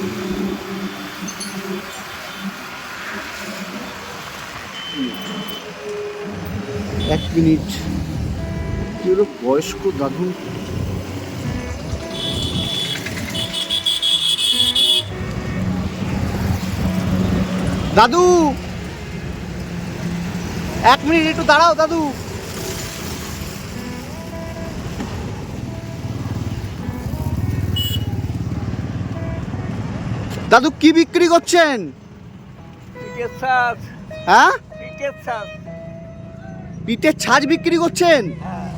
এক মিনিট। হলো? বয়স্ক দাদু? দাদু! এক মিনিট একটু দাঁড়াও দাদু। দাদু কি বিক্রি করছেন? হ্যাঁ? পিঠের ছাজ বিক্রি করছেন? হ্যাঁ।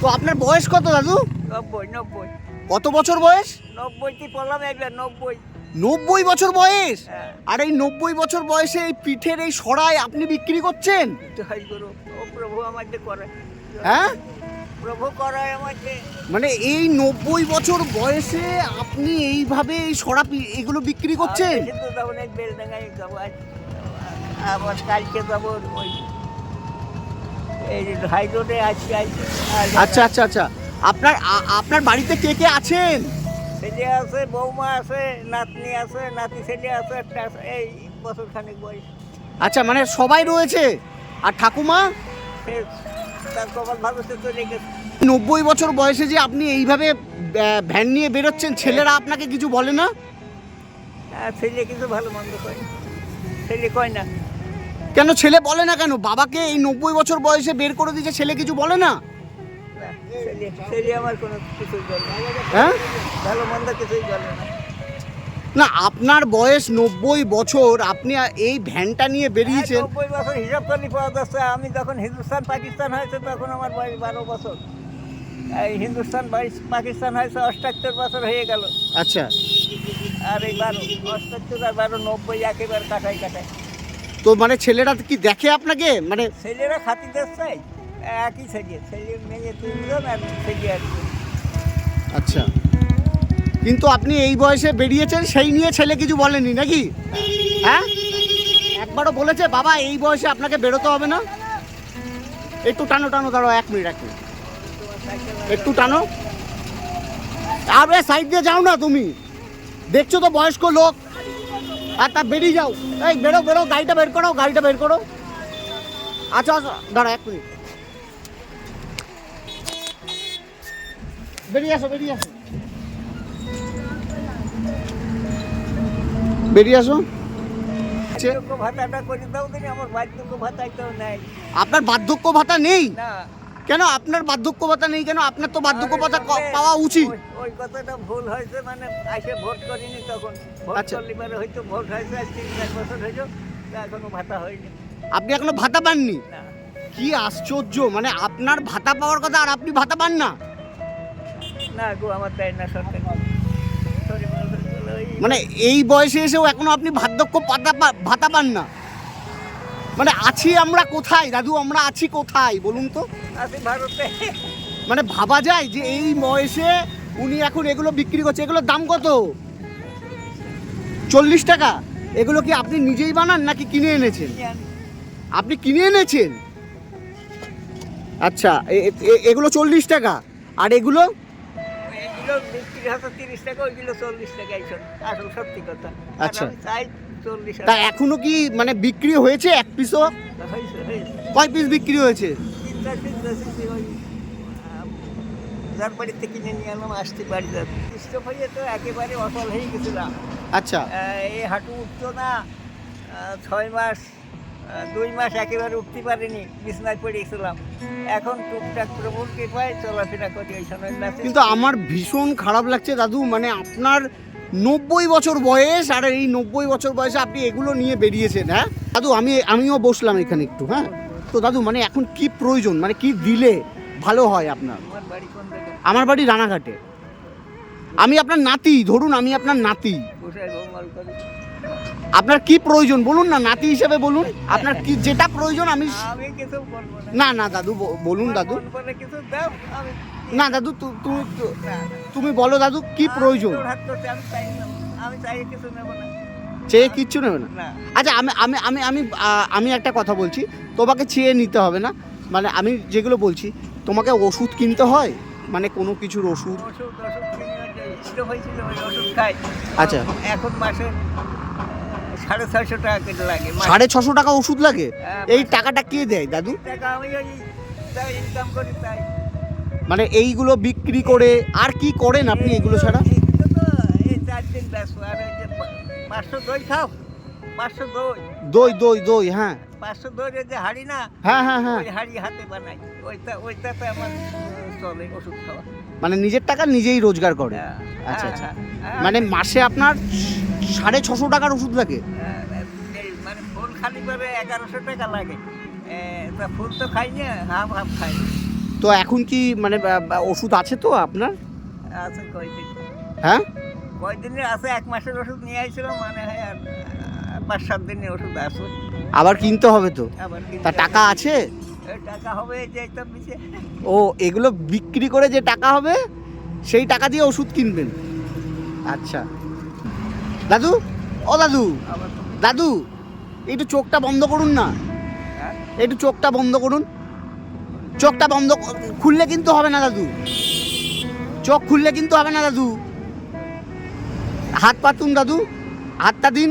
তো আপনার বয়স কত দাদু? নব্বই নব্বই। কত বছর বয়স? নব্বইটি পড়লাম একবার নব্বই। নব্বই বছর বয়স? হ্যাঁ। আর এই নব্বই বছর বয়সে এই পিঠের এই সরাই আপনি বিক্রি করছেন? প্রভু আমাকে করে। হ্যাঁ? প্রভু করায় আমাকে। মানে এই নব্বই বছর বয়সে আপনি এইভাবে এই সরা এগুলো বিক্রি করছেন? এক বেলডাঙ্গায় যাব আবার কালকে যাব ওই এই হাই রোডে আজকে আচ্ছা আচ্ছা আচ্ছা। আপনার আপনার বাড়িতে কে কে আছেন? ছেলে আছে বৌমা আছে নাতনি আছে নাতি ছেলে আছে একটা আছে, এই বছর খানিক বয়স। আচ্ছা মানে সবাই রয়েছে? আর ঠাকুমা? তার কপাল ভালো সে চলে গেছে। নব্বই বছর বয়সে যে আপনি এইভাবে ভ্যান নিয়ে বেরোচ্ছেন ছেলেরা আপনাকে কিছু বলে না? আর ছেলে কিন্তু ভালো মন্দ কয়। ছেলে কয় না? কেন ছেলে বলে না কেন? বাবাকে এই নব্বই বছর বয়সে বের করে দিয়েছে ছেলে কিছু বলে না? ছেলে আমার কোনো কিছুই বলে হ্যাঁ? ভালো মন্দ কিছুই বলে না। না আপনার বয়স নব্বই বছর আপনি এই ভ্যানটা নিয়ে বেরিয়েছেন। নব্বই বছর হিসাব করলে পাওয়া যাচ্ছে। আমি যখন হিন্দুস্তান পাকিস্তান হয়েছে তখন আমার বয়স বারো বছর। হিন্দুস্তান পাকিস্তান হয়েছে অষ্টাত্তর বছর হয়ে গেল। আচ্ছা। আর এই বারো অষ্টাত্তর আর বারো নব্বই একেবারে কাটাই কাটাই তো মানে ছেলেরা কি দেখে আপনাকে? মানে ছেলেরা খাতি দেখছে একই ছেলে। ছেলে মেয়ে তিনজন আর ছেলে আর। আচ্ছা। কিন্তু আপনি এই বয়সে বেরিয়েছেন সেই নিয়ে ছেলে কিছু বলেনি নাকি? হ্যাঁ? একবারও বলেছে বাবা এই বয়সে আপনাকে বেরোতে হবে না। একটু টানো টানো দাঁড়ো এক মিনিট এক মিনিট। একটু টানো। আরে সাইড দিয়ে যাও না তুমি। দেখছ তো বয়স্ক লোক। আর তা বেরিয়ে যাও। এই বেরো বেরো গাড়িটা বের করো গাড়িটা বের করো। আচ্ছা আচ্ছা দাঁড়া এক মিনিট। বেরিয়ে আসো বেরিয়ে আসো। বেরিয়ে আসো। আচ্ছা, আপনার বার্ধক্য ভাতা নেই? না। কেন আপনার বার্ধক্য ভাতা নেই কেন? আপনার তো বার্ধক্য আরে ভাতা ক- পাওয়া উচিত। ওই- কথাটা ভুল হয়েছে মানে এসে ভোট করিনি তখন। ভোট আচ্ছা। করলে পরে হয়তো ভোট হয়েছে আজ তিন চার বছর হয়েছে এখনও ভাতা হয়নি। আপনি এখনও ভাতা পাননি? কি আশ্চর্য মানে আপনার ভাতা পাওয়ার কথা আর আপনি ভাতা পান না। না গো আমার দেয় না সরকার। মানে এই বয়সে এসেও এখনও আপনি বার্ধক্য পাতা ভাতা পান না। মানে আছি আমরা কোথায়? দাদু আমরা আছি কোথায়? বলুন তো। ভারতে। মানে ভাবা যায় যে এই বয়সে উনি এখন এগুলো বিক্রি করছে। এগুলোর দাম কত? চল্লিশ টাকা। এগুলো কি আপনি নিজেই বানান নাকি কিনে এনেছেন? আপনি কিনে এনেছেন? আচ্ছা এগুলো চল্লিশ টাকা। আর এগুলো? এগুলো বিক্রি হতো তিরিশ টাকা ওইগুলো চল্লিশ টাকা আসল সত্যি কথা। আচ্ছা। চল্লিশ তা এখনও কি মানে বিক্রি হয়েছে এক পিসও কয় পিস বিক্রি হয়েছে? যার বাড়িতে কিনে নিয়ে এলাম আসতে হয়ে তো একেবারে হয়ে গেছিলাম আচ্ছা। এই হাঁটু উঠতো না ছয় মাস দুই মাস একেবারে উঠতে পারিনি বিছনায় পড়েছিলাম এখন টুকটাক প্রবল কৃপায় চলাফেরা করি ওই সময় কিন্তু আমার ভীষণ খারাপ লাগছে দাদু মানে আপনার নব্বই বছর বয়স আর এই নব্বই বছর বয়সে আপনি এগুলো নিয়ে বেরিয়েছেন হ্যাঁ? দাদু আমি আমিও বসলাম এখানে একটু হ্যাঁ? তো দাদু মানে এখন কি প্রয়োজন? মানে কি দিলে ভালো হয় আপনার? আমার বাড়ি রানাঘাটে। আমি আপনার নাতি ধরুন আমি আপনার নাতি। আপনার কি প্রয়োজন? বলুন না নাতি হিসেবে বলুন। আপনার কি যেটা প্রয়োজন আমি না। না দাদু বলুন দাদু। না দাদু তুমি। তুমি বলো দাদু কি প্রয়োজন? চেয়ে কিচ্ছু নেবে না? আচ্ছা আমি আমি আমি আমি আমি একটা কথা বলছি তোমাকে চেয়ে নিতে হবে না? মানে আমি যেগুলো বলছি তোমাকে ওষুধ কিনতে হয়? মানে কোনো কিছুর ওষুধ? আচ্ছা। এখন মাসে সাড়ে ছয়শো টাকা করে লাগে সাড়ে ছশো টাকা ওষুধ লাগে? হ্যাঁ, এই টাকাটা কে দেয় দাদু? টাকা আমি ইনকাম করি তাই। মানে এইগুলো বিক্রি করে আর কি করেন আপনি এগুলো ছাড়া? দই দই। দই হ্যাঁ। পাঁচশো দইয়ের যে হাড়ি না হ্যাঁ হ্যাঁ হ্যাঁ। ওই হাড়ি হাতে বানাই ওইটা ওইটাতে আমার আহ, চলে ওষুধ খাওয়া। মানে নিজের টাকা নিজেই রোজগার করে? হ্যাঁ, আচ্ছা হ্যাঁ, আচ্ছা। হ্যাঁ, মানে মাসে আপনার সাড়ে ছশো টাকার ওষুধ লাগে? মানে খালি করে এগারোশো টাকা লাগে। তা ফুল তো খাই না হাফ হাফ খাই। তো এখন কি মানে ওষুধ আছে তো আপনার? আছে কয়দিন। হ্যাঁ? কয়দিনের আছে? এক মাসের ওষুধ নিয়ে আইছিল মানে হয় আর পাঁচ সাত দিনের ওষুধ আছে। আবার কিনতে হবে তো? তা টাকা আছে? টাকা হবে যে ও এগুলো বিক্রি করে যে টাকা হবে সেই টাকা দিয়ে ওষুধ কিনবেন? আচ্ছা। দাদু? ও দাদু? দাদু একটু চোখটা বন্ধ করুন না। হ্যাঁ? একটু চোখটা বন্ধ করুন। চোখটা বন্ধ খুললে কিন্তু হবে না দাদু। চোখ খুললে কিন্তু হবে না দাদু। হাত পাতুন দাদু। হাতটা দিন।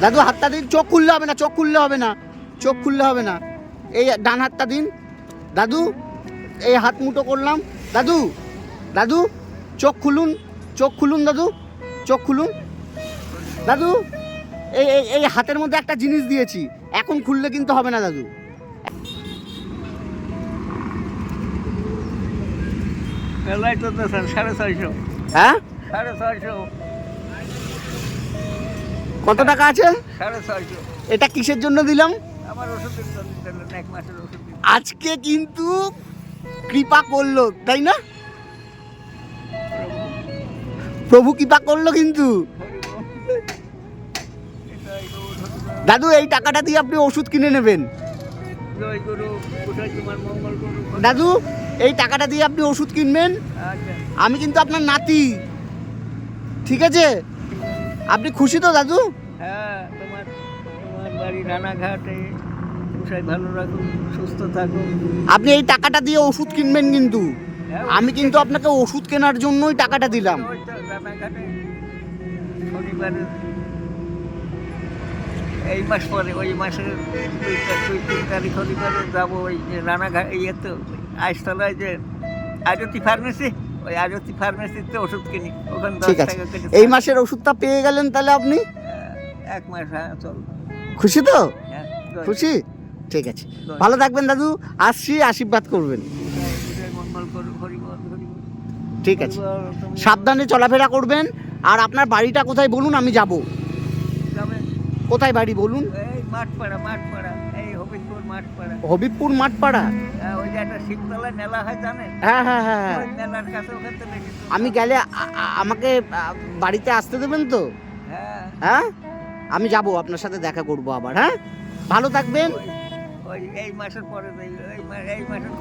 দাদু, হাতটা দিন। চোখ খুললে হবে না, চোখ খুললে হবে না। চোখ খুললে হবে না। এই ডান হাতটা দিন। দাদু, এই হাত মুঠো করলাম। দাদু দাদু, চোখ খুলুন চোখ খুলুন দাদু, চোখ খুলুন। দাদু এই এই হাতের মধ্যে একটা জিনিস দিয়েছি। এখন খুললে কিন্তু হবে না দাদু। মেলায় তো স্যার সাড়ে ছয়শো। হ্যাঁ? সাড়ে ছয়শো। কত টাকা আছে? সাড়ে ছয়শো। এটা কিসের জন্য দিলাম? আমার ওষুধের এক মাসের ওষুধ আজকে কিন্তু কৃপা করল তাই না? প্রভু কৃপা করল কিন্তু। দাদু এই টাকাটা দিয়ে আপনি ওষুধ কিনে নেবেন। দাদু এই টাকাটা দিয়ে আপনি ওষুধ কিনবেন। আচ্ছা। আমি কিন্তু আপনার নাতি। ঠিক আছে? আপনি খুশি তো দাদু? হ্যাঁ তোমার তোমার বাড়ি রানাঘাটে। ভালো সুস্থ আপনি এই টাকাটা দিয়ে ওষুধ কিনবেন কিন্তু। হ্যাঁ, আমি কিন্তু আপনাকে ওষুধ কেনার জন্যই টাকাটা দিলাম। এই মাস পরে ওই মাসের দুই তিন তারিখ শনিবারে যাব ওই রানাঘাট ইয়ে তো আইসতলায় যে আরতি ফার্মেসি ওই আরতি ফার্মেসিতে ওষুধ কিনি। ওখানে ঠিক আছে। এই মাসের ওষুধটা পেয়ে গেলেন তাহলে আপনি? এক মাস হ্যাঁ চল খুশি তো? হ্যাঁ খুশি? ঠিক আছে। ভালো থাকবেন দাদু। আসছি আশীর্বাদ করবেন। ঠিক আছে। সাবধানে চলাফেরা করবেন। আর আপনার বাড়িটা কোথায় বলুন আমি যাব। কোথায় বাড়ি বলুন? মাঠপাড়া মাঠপাড়া। হবিবপুর মাঠপাড়া। হবিবপুর মাঠপাড়া? হ্যাঁ, ওই যে একটা মেলা হয় জানেন? হ্যাঁ হ্যাঁ হ্যাঁ হ্যাঁ। ওই মেলার কাছে ওখান থেকে আমি গেলে আমাকে বাড়িতে আসতে দেবেন তো? হ্যাঁ। হ্যাঁ? আমি যাব আপনার সাথে দেখা করব আবার হ্যাঁ? ভালো থাকবেন। ওই- এই মাসের পরে এই মাসের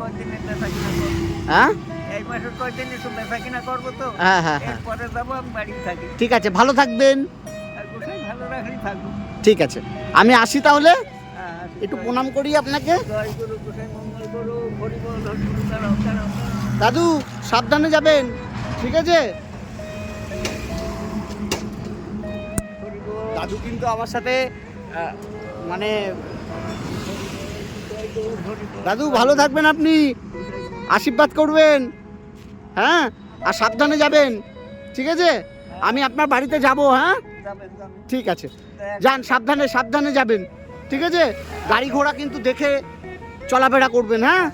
হ্যাঁ? এই মাসের বেচা কিনা করব তো? হ্যাঁ হ্যাঁ হ্যাঁ। এরপরে যাব আমি বাড়ি থাকি। ঠিক আছে ভালো থাকবেন। আর ভালো রাখলেই থাকব ঠিক আছে। আমি আসি তাহলে। একটু প্রণাম করি আপনাকে। দাদু, সাবধানে যাবেন, ঠিক আছে? দাদু কিন্তু আমার সাথে মানে দাদু ভালো থাকবেন আপনি, আশীর্বাদ করবেন হ্যাঁ? আর সাবধানে যাবেন, ঠিক আছে? আমি আপনার বাড়িতে যাব হ্যাঁ? ঠিক আছে। যান, সাবধানে সাবধানে যাবেন। ঠিক আছে? গাড়ি ঘোড়া কিন্তু দেখে চলাফেরা করবেন হ্যাঁ?